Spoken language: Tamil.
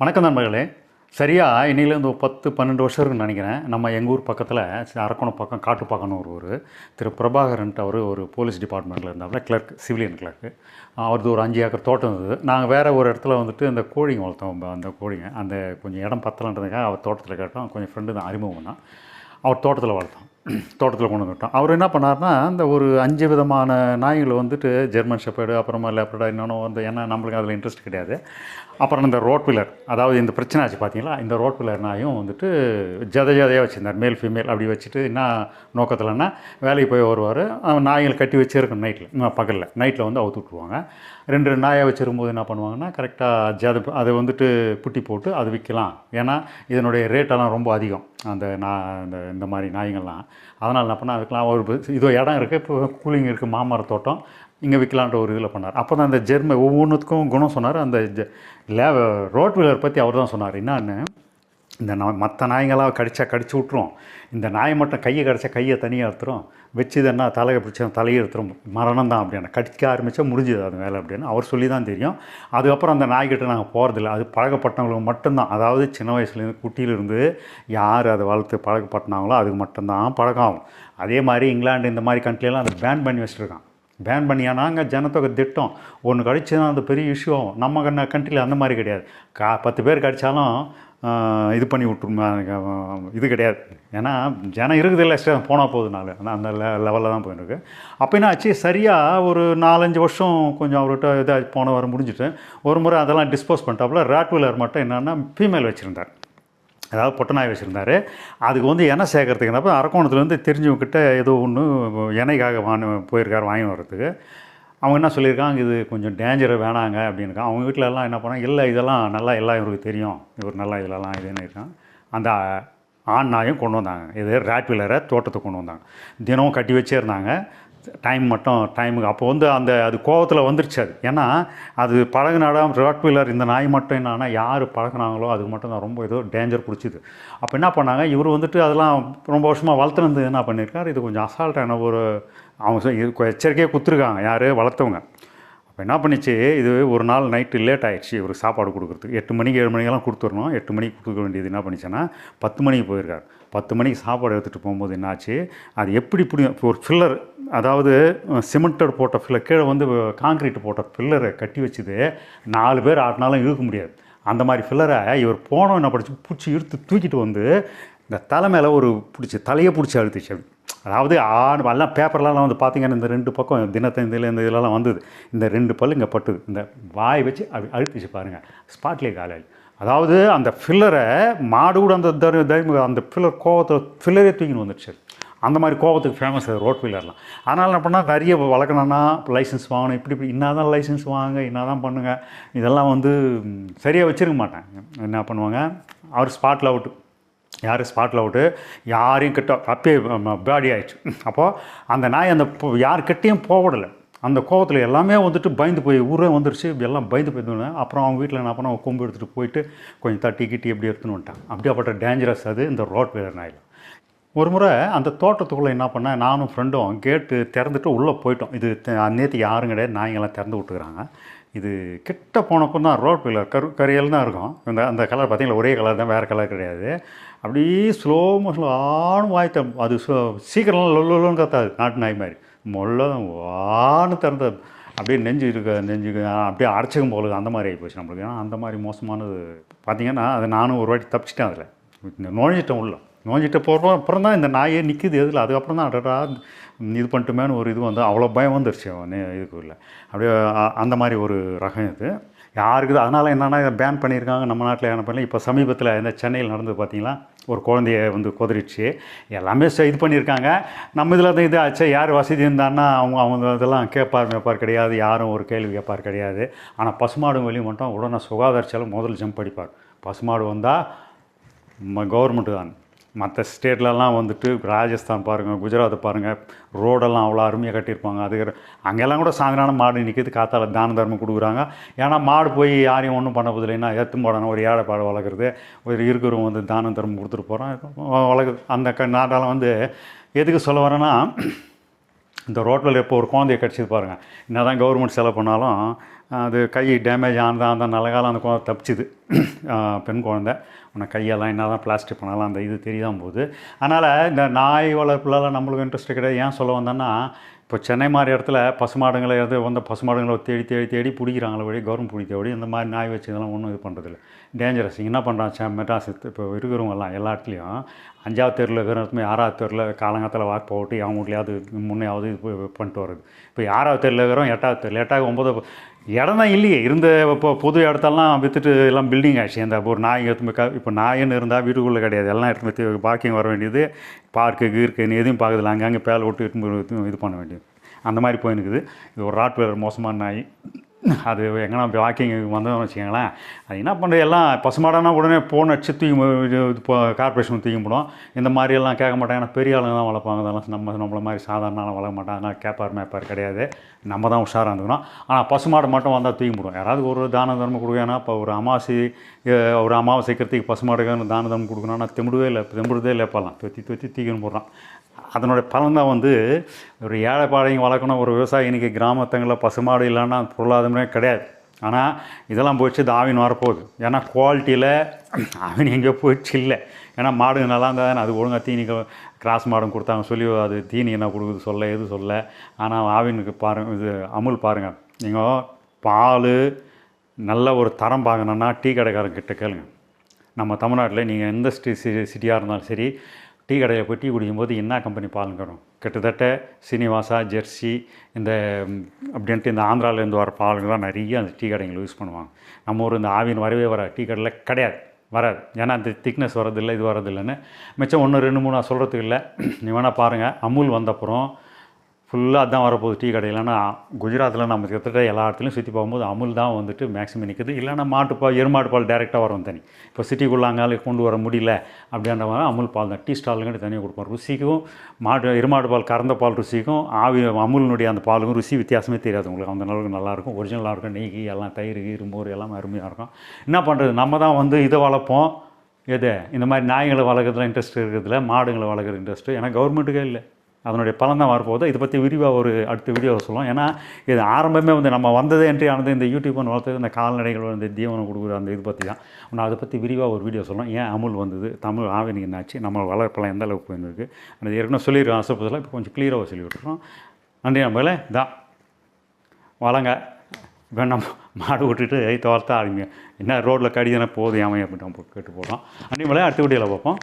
வணக்கம் நண்பர்களே. சரியாக இன்னிலேருந்து ஒரு பத்து பன்னெண்டு வருஷம் இருக்குன்னு நினைக்கிறேன். நம்ம எங்கள் ஊர் பக்கத்தில் அரக்கோணம் பக்கம் காட்டுப்பாக்கம்னு ஒரு ஊர். திரு பிரபாகரன்ட்டு அவர் ஒரு போலீஸ் டிபார்ட்மெண்ட்டில் இருந்தாப்புல கிளர்க் சிவிலியன் கிளர்க்கு அவரது ஒரு அஞ்சு ஏக்கர் தோட்டம் இருந்தது. நாங்கள் வேறு ஒரு இடத்துல வந்துட்டு அந்த கோழிங்க வளர்த்தோம் அந்த கோழிங்க. அந்த கொஞ்சம் இடம் பத்தலன்றதுக்காக அவர் தோட்டத்தில் கேட்டோம். கொஞ்சம் ஃப்ரெண்டு தான் அறிமுகம் தான் அவர் தோட்டத்தில் வளர்த்தோம். தோட்டத்தில் கொண்டு வந்துட்டோம் அவர் என்ன பண்ணார்னா இந்த ஒரு அஞ்சு விதமான நாய்களை வந்துட்டு ஜெர்மன் ஷெப்பர்டு அப்புறமா லேப்ரடா இன்னொன்று வந்து ஏன்னா நம்மளுக்கு அதில் இன்ட்ரெஸ்ட் கிடையாது. அப்புறம் இந்த ரோட் பில்லர் அதாவது இந்த பிரச்சனை ஆச்சு பார்த்தீங்களா இந்த ரோட் பில்லர் நாயும் வந்துட்டு ஜத ஜதையாக வச்சுருந்தார் மேல் ஃபீமேல் அப்படி வச்சுட்டு என்ன நோக்கத்தில்னா வேலைக்கு போய் வருவார் நாய்களை கட்டி வச்சிருக்கணும் நைட்டில் பகலில் நைட்டில் வந்து அவுத்து விட்ருவாங்க ரெண்டு ரெண்டு நாயை வச்சிருக்கும்போது என்ன பண்ணுவாங்கன்னா கரெக்டாக ஜாத அதை வந்துட்டு புட்டி போட்டு அது விற்கலாம். ஏன்னா இதனுடைய ரேட்டெல்லாம் ரொம்ப அதிகம். அந்த நான் இந்த இந்த மாதிரி நாய்ங்கள்லாம் அதனால் என்ன பண்ணால் அதுக்கெலாம் ஒரு இதோ இடம் இருக்குது இப்போ கூலிங் இருக்குது மாமர தோட்டம். இங்கே விற்கலான்ற ஒரு இதில் பண்ணார். அப்போ தான் அந்த ஜெர்ம ஒவ்வொன்றுத்துக்கும் குணம் சொன்னார். அந்த ஜெ லே ரோட் வீலர் பற்றி அவர் தான் சொன்னார். என்னன்னு இந்த நான் மற்ற நாய்ங்களாம் கடிச்சா கடிச்சு விட்ரும் இந்த நாய் மட்டும் கையை கடிச்சா கையை தனியாக எடுத்துரும். வச்சுதுன்னா தலையை பிடிச்சா தலையை எடுத்துரும். மரணம் தான் அப்படின்னு. கடிக்க ஆரம்பித்தா முடிஞ்சுது அது வேலை அப்படின்னு. அவர் சொல்லி தான் தெரியும். அதுக்கப்புறம் அந்த நாய்கிட்ட நாங்கள் போகிறதில்ல அது பழகப்பட்டவங்களுக்கு மட்டும்தான். அதாவது சின்ன வயசுலேருந்து குட்டியிலிருந்து யார் அதை வளர்த்து பழகப்பட்டினாங்களோ அதுக்கு மட்டும்தான் பழக்கம் ஆகும். அதே மாதிரி இங்கிலாந்து இந்த மாதிரி கண்ட்ரியெல்லாம் அதை பேன் பண்ணி வச்சுருக்கான். பேன் பண்ணியா? அங்கே ஜனத்தொகை திட்டம். ஒன்று கடிச்சதுன்னா அது பெரிய இஷ்யூ ஆகும். நம்ம கண்ண கண்ட்ரியில் அந்த மாதிரி கிடையாது. கா பத்து பேர் கடித்தாலும் இது பண்ணி விட்டுருமா? இது கிடையாது. ஏன்னா ஜனம் இருக்குது இல்லை போனால் போகுதுனால ஆனால் அந்த லெ லெவலில் தான் போயிருக்கு அப்போ என்ன ஆச்சு? சரியாக ஒரு நாலஞ்சு வருஷம் கொஞ்சம் அவர்கிட்ட இதாக போன வாரம் முடிஞ்சுட்டு ஒரு முறை அதெல்லாம் டிஸ்போஸ் பண்ணிட்டாப்புல ராட்வீலர் மட்டும் என்னென்னா ஃபீமேல் வச்சுருந்தார். அதாவது பொட்டநாய் வச்சுருந்தாரு. அதுக்கு வந்து எண்ணெய் சேர்க்கறதுக்குனப்போ அரக்கோணத்துலேருந்து தெரிஞ்சவங்கக்கிட்ட ஏதோ ஒன்று எண்ணெய்க்காக வாங்க போயிருக்காரு வாங்கி வர்றதுக்கு. அவங்க என்ன சொல்லியிருக்காங்க? இது கொஞ்சம் டேஞ்சர் வேணாங்க அப்படின்னு அவங்க வீட்டில எல்லாம் என்ன பண்ணாங்க? இல்லை இதெல்லாம் நல்லா எல்லாம் இவருக்கு தெரியும். இவர் நல்லா இதெல்லாம் இதுன்னு இருக்கான் அந்த ஆண் நாயும் கொண்டு வந்தாங்க. இது ரேட் வீலரை தோட்டத்துக்கு கொண்டு வந்தாங்க. தினமும் கட்டி வச்சே இருந்தாங்க. டைம் மட்டும் டைமுக்கு அப்போ வந்து அந்த அது கோவத்தில் வந்துருச்சு அது. ஏன்னா அது பழகினாடம் ராட் வீலர் இந்த நாய் மட்டும் என்னன்னா யார் பழகினாங்களோ அதுக்கு மட்டும் தான் ரொம்ப ஏதோ டேஞ்சர் பிடிச்சிது. அப்போ என்ன பண்ணாங்க இவர் வந்துட்டு அதெல்லாம் ரொம்ப வருஷமாக வளர்த்துனது என்ன பண்ணியிருக்காரு இது கொஞ்சம் அசால்ட்டான ஒரு அவங்க எச்சரிக்கையாக குத்துருக்காங்க யார்? வளர்த்தவங்க. இப்போ என்ன பண்ணிச்சு? இது ஒரு நாள் நைட்டு லேட் ஆகிடுச்சு இவருக்கு சாப்பாடு கொடுக்குறதுக்கு. எட்டு மணிக்கு ஏழு மணிக்கெல்லாம் கொடுத்துடணும். எட்டு மணிக்கு கொடுக்க வேண்டியது என்ன பண்ணிச்சுன்னா பத்து மணிக்கு போயிருக்காரு. பத்து மணிக்கு சாப்பாடு எடுத்துகிட்டு போகும்போது என்னாச்சு? அது எப்படி இப்படி ஒரு ஃபில்லர் அதாவது சிமெண்டட் போட்ட ஃபில்லர் கீழே வந்து காங்கிரீட் போட்ட ஃபில்லரை கட்டி வச்சுது. நாலு பேர் ஆட்டினாலும் இழுக்க முடியாது. அந்த மாதிரி ஃபில்லரை இவர் போனோம் என்ன படிச்சு பிடிச்சி இழுத்து தூக்கிட்டு வந்து இந்த தலை மேலே ஒரு பிடிச்சி தலையை பிடிச்சி அழுத்துச்சு அப்படி. அதாவது ஆண் எல்லாம் பேப்பர்லாம் வந்து பார்த்தீங்கன்னா இந்த ரெண்டு பக்கம் தினத்தந்தியில் இந்த இதெல்லாம் வந்தது. இந்த ரெண்டு பல்லு இங்கே பட்டுது. இந்த வாய் வச்சு அப்படி அழுத்திச்சு பாருங்கள் ஸ்பாட்லேயே காலையில். அதாவது அந்த ஃபில்லரை மாடு கூட அந்த தரு அந்த ஃபில்லர் கோவத்தை ஃபில்லரே தூக்கின்னு வந்துடுச்சு அந்த மாதிரி கோவத்துக்கு ஃபேமஸ் அது ரோட் வீலர்லாம் அதனால் என்ன பண்ணால் நிறைய வளர்க்கணும்னா லைசன்ஸ் வாங்கணும். இப்படி இப்படி என்ன தான் லைசன்ஸ் வாங்க என்ன தான் பண்ணுங்கள் இதெல்லாம் வந்து சரியாக வச்சுருக்க மாட்டேன் என்ன பண்ணுவாங்க? அவர் ஸ்பாட்டில் அவுட்டு யார் ஸ்பாட்டில் அவுட்டு யாரையும் கிட்ட அப்பே பாடி ஆயிடுச்சு. அப்போது அந்த நாய் அந்த பொ- போகவிடலை. அந்த கோவத்தில் எல்லாமே வந்துட்டு பயந்து போய் ஊரே வந்துருச்சு. எல்லாம் பயந்து போயிருந்தோம் அப்புறம் அவங்க வீட்டில் என்ன பண்ண கொம்பு எடுத்துகிட்டு போயிட்டு கொஞ்சம் தட்டி கிட்டி எப்படி எடுத்துன்னு வந்துட்டான் அப்படியாப்பட்ட டேஞ்சரஸ் அது இந்த ரோட் வீலர் நாயில். ஒரு முறை அந்த தோட்டத்துக்குள்ளே என்ன பண்ணேன்? நானும் ஃப்ரெண்டும் கேட்டு திறந்துட்டு உள்ளே போயிட்டோம். இது நேற்று யாரும் கிடையாது. நாய்ங்கெல்லாம் திறந்து விட்டுக்கிறாங்க இது கிட்ட போனப்போ தான் ரோட் வீலர் கரு கரியல் தான் இருக்கும். இந்த அந்த கலர் பார்த்தீங்களா? ஒரே கலர் தான் வேறு கலர் கிடையாது. அப்படியே ஸ்லோ மோஷனில் ஆணும் வாய்த்தம் அது சீக்கிரம்லாம் லொல்லொன்னு கத்தாது. நாட்டு நாய் மாதிரி. மொல்ல வான்னு திறந்த அப்படியே நெஞ்சு இருக்க நெஞ்சு அப்படியே அடைச்சிக்கும் போகுது அந்த மாதிரி ஆகி போச்சு நம்மளுக்கு. ஏன்னா அந்த மாதிரி மோசமானது. பார்த்தீங்கன்னா அது நானும் ஒரு வாட்டி தப்பிச்சிட்டேன் அதில். நுழைஞ்சிட்டேன் உள்ள. நோஞ்சிட்டு போகிறோம் அப்புறம் தான் இந்த நாயே நிற்குது எதில்? அதுக்கப்புறம் தான் அடடா இது பண்ணிட்டுமேனு ஒரு இது வந்து அவ்வளோ பயம் வந்துருச்சு இதுக்கு இல்லை அப்படியே அந்த மாதிரி ஒரு ரகம் இது. யாருக்குது? அதனால் என்னென்னா இதை பேன் பண்ணியிருக்காங்க நம்ம நாட்டில் என்ன பண்ணல. இப்போ சமீபத்தில் இந்த சென்னையில் நடந்தது பார்த்தீங்களா ஒரு குழந்தைய வந்து கொதிரிச்சு. எல்லாமே இது பண்ணியிருக்காங்க. நம்ம இதில் தான் இது ஆச்சு யார் வசதி இருந்தான்னா அவங்க அவங்க இதெல்லாம் கேட்பார் மேப்பார் கிடையாது. யாரும் ஒரு கேள்வி கேட்பார் கிடையாது. ஆனால் பசுமாடு வெளியே மட்டும் உடனே சுகாதார செலவு முதல் ஜம்ப் அடிப்பார். பசுமாடு வந்தால் கவர்மெண்ட்டு தான். மற்ற ஸ்டேட்லலாம் வந்துட்டு ராஜஸ்தான் பாருங்கள் குஜராத்தை பாருங்கள் ரோடெல்லாம் அவ்வளோ அருமையாக கட்டியிருப்பாங்க. அது அங்கெல்லாம் கூட சாயங்காலம் மாடு நிற்கிது காத்தால் தான தர்மம் கொடுக்குறாங்க. ஏன்னா மாடு போய் யாரையும் ஒன்றும் பண்ண போதில்லைன்னா எத்தும் போடணும் ஒரு ஏழை பாடு வளர்க்குறது ஒரு இருக்கிறவங்க வந்து தானம் தர்மம் கொடுத்துட்டு போகிறோம் வளர்க்குது அந்த க நாட்டால் வந்து எதுக்கு சொல்ல வரேன்னா இந்த ரோட்டில் இப்போ ஒரு குழந்தைய கிடச்சிது பாருங்கள் என்ன தான் கவர்மெண்ட் செலவு பண்ணாலும் அது கை டேமேஜ் ஆனதா அந்த நல்ல காலம் அந்த குழந்தை தப்பிச்சுது. பெண் குழந்தை உன்னை கையெல்லாம் என்ன தான் பிளாஸ்டிக் பண்ணாலும் அந்த இது தெரியாமல் போகுது. அதனால் இந்த நாய் வளர்ப்புலலாம் நம்மளுக்கு இன்ட்ரெஸ்ட் கிடையாது. ஏன் சொல்ல வந்தேன்னா இப்போ சென்னை மாதிரி இடத்துல பசுமாடுங்களை எது வந்த பசுமாடுங்களை தேடி தேடி தேடி பிடிக்கிறாங்களே வழி கவர்மெண்ட் பிடிக்க வழி இந்த மாதிரி நாய் வச்சு இதெல்லாம் ஒன்றும் இது பண்ணுறதில்ல டேஞ்சரஸ் என்ன பண்ணுறான் மெட்ராஸ் இப்போ இருக்கிறவங்க எல்லாம் எல்லா இடத்துலையும் அஞ்சாவது தெருவில் இருக்கிறதுமே ஆறாவது தெருவில் காலங்காலத்தில் வாக்கு போட்டு அவங்க வீட்லையாவது முன்னையாவது இது பண்ணிட்டு வருது இப்போ ஆறாவது தெருவில் இருக்கிறோம் எட்டாவது தெருவில் எட்டாவது ஒம்பது இடம் தான் இல்லையே. இருந்த இப்போ புது இடத்தெல்லாம் விற்றுட்டு எல்லாம் பில்டிங் ஆச்சு. அந்த ஒரு நாய் எடுத்துமே க இப்போ நாயின்னு இருந்தால் வீட்டுக்குள்ளே கிடையாது. எல்லாம் எடுத்து பாக்கிங் வர வேண்டியது பார்க்கு கீர்க்குன்னு எதையும் பார்க்குறதில்ல. அங்கங்கே பேலை விட்டு இட்டுன்னு இது பண்ண வேண்டியது. அந்த மாதிரி போயினுக்குது இது ஒரு ராட்வேலர் மோசமான நாய். அது எங்கன்னா வாக்கிங் வந்தோம்னு வச்சுக்கோங்களேன் அது என்ன பண்ணுறது எல்லாம் பசுமாடானா உடனே போன் அடிச்சு தூக்கி இப்போ கார்பரேஷன் தூக்கி போடும் இந்த மாதிரி எல்லாம் கேட்க மாட்டாங்க. ஏன்னா பெரிய ஆளுங்க தான் வளர்ப்பாங்க. அதெல்லாம் நம்ம நம்மளை மாதிரி சாதாரண வளர்க்க மாட்டாங்க. அதனால் கேப்பார் மேப்பார் கிடையாது. நம்ம தான் உஷாராக இருந்துக்கணும். ஆனால் பசுமாடு மட்டும் வந்தால் தூக்கி போடும் யாராவது ஒரு தான தர்மம் கொடுக்கணும். இப்போ ஒரு அமாவாசை ஒரு ஒரு அமாவாசைக்கிறதுக்கு பசுமாடுக்கு தான தர்மம் கொடுக்கணும் ஆனால் திமிடுவே இல்லை திமிடுதே இல்லை இப்போல்லாம். தொத்தி தொத்தி தூக்கின்னு போடுறான் அதனுடைய பலன் தான் வந்து ஒரு ஏழைப்பாளையும் வளர்க்கணும் ஒரு விவசாயி இன்றைக்கி கிராமத்தங்களில் பசுமாடு இல்லைன்னா பொருளாதாரமே கிடையாது. ஆனால் இதெல்லாம் போயிடுச்சு தாவின் ஆவின் வரப்போகுது. ஏன்னா குவாலிட்டியில் ஆவின் எங்கே போயிடுச்சு இல்லை. ஏன்னா மாடு நல்லா இருந்தால் அது ஒழுங்காக தீனி கிராஸ் மாடும் கொடுத்தாங்க சொல்லி அது தீனி என்ன கொடுக்குது சொல்ல எது சொல்ல. ஆனால் ஆவினுக்கு பாருங்கள் இது அமுல் பாருங்கள் நீங்கள் பால் நல்ல ஒரு தரம் பார்க்கணுன்னா டீ கடைக்காரங்க கிட்ட கேளுங்க. நம்ம தமிழ்நாட்டில் நீங்கள் எந்த ஸ்டி சிட்டியாக இருந்தாலும் சரி டீ கடையில் போய் டீ குடிக்கும்போது என்ன கம்பெனி பாலுங்கிறோம். கிட்டத்தட்ட சீனிவாசா ஜெர்சி இந்த அப்படின்ட்டு இந்த ஆந்திராவிலேருந்து வர பாலுங்க தான் நிறைய அந்த டீ கடைங்களை யூஸ் பண்ணுவாங்க. நம்ம ஊர் இந்த ஆவின் வரவே வர டீ கடையில் கிடையாது வராது. ஏன்னா அந்த திக்னஸ் வரதில்லை இது வரதில்லைன்னு மிச்சம் ஒன்று ரெண்டு மூணு நான் சொல்கிறதுக்கு இல்லை. நீ வேணால் பாருங்கள் அமுல் வந்தப்புறம் ஃபுல்லாக அதான் வரப்போகுது டீ கடையிலன்னா குஜராத்தில் நம்ம கிட்டத்தட்ட எல்லா இடத்துலையும் சுற்றி போகும்போது அமுல் தான் வந்துட்டு மேக்ஸிமம் நிற்குது இல்லைன்னா மாட்டுப்பால் எருமாட்டு பால் டேரெக்டாக வரும் தனி. இப்போ சிட்டிக்குள்ளே அங்காலே கொண்டு வர முடியல அப்படின்ற மாதிரி அமுல் பால் தான். டீ ஸ்டாலுங்கன்னு தனியாக கொடுப்போம் ருசிக்கும் மாட்டு எருமாட்டு பால் கறந்த பால் ருசிக்கும் ஆவி அமுலினுடைய அந்த பாலுக்கும் ருசி வித்தியாசமே தெரியாது உங்களுக்கு. அந்த அளவுக்கு நல்லாயிருக்கும். ஒரிஜினலாக இருக்கும். நெய் எல்லாம் தயிர் கீர் மோர் எல்லாமே அருமையாக இருக்கும். என்ன பண்ணுறது நம்ம தான் வந்து இதை வளர்ப்போம். எது? இந்த மாதிரி நாய்களை வளர்க்குறதுல இன்ட்ரெஸ்ட் இருக்கிறதுல மாடுங்களை வளர்க்குற இன்ட்ரெஸ்ட்டு ஏன்னா கவர்மெண்ட்டுக்கே இல்லை. அதனுடைய பலன் தான் வரப்போகுது. இதை பற்றி விரிவாக ஒரு அடுத்த வீடியோவில் சொல்லுவோம் ஏன்னா இது ஆரம்பமே வந்து நம்ம வந்ததே என்ட்ரி ஆனது இந்த யூடியூப்னு வளர்த்தது இந்த கால்நடைகள் இந்த தீவனம் கொடுக்குற அந்த இது பற்றி தான். நான் அதை பற்றி விரிவாக ஒரு வீடியோ சொல்லுவோம் ஏன் அமுல் வந்தது? தமிழ் ஆவினிக்கு என்னாச்சு? நம்ம வளர்ப்பெல்லாம் எந்த அளவுக்கு போயிருக்கு அந்த ஏற்கனவே சொல்லியிருக்கோம் ஆசைப்பதில் இப்போ கொஞ்சம் கிளியராக சொல்லி விட்டுறோம் நன்றி நம்மளே தான் வளங்க வேணாம். மாடு விட்டுட்டு ஐ தோர்த்தா ஆரம்பிங்க என்ன ரோட்டில் கடிதானே போதும் ஏன் அப்படின்னு நம்ம கேட்டு போடுறோம் அன்றைய அடுத்த வீடியோவில் பார்ப்போம்.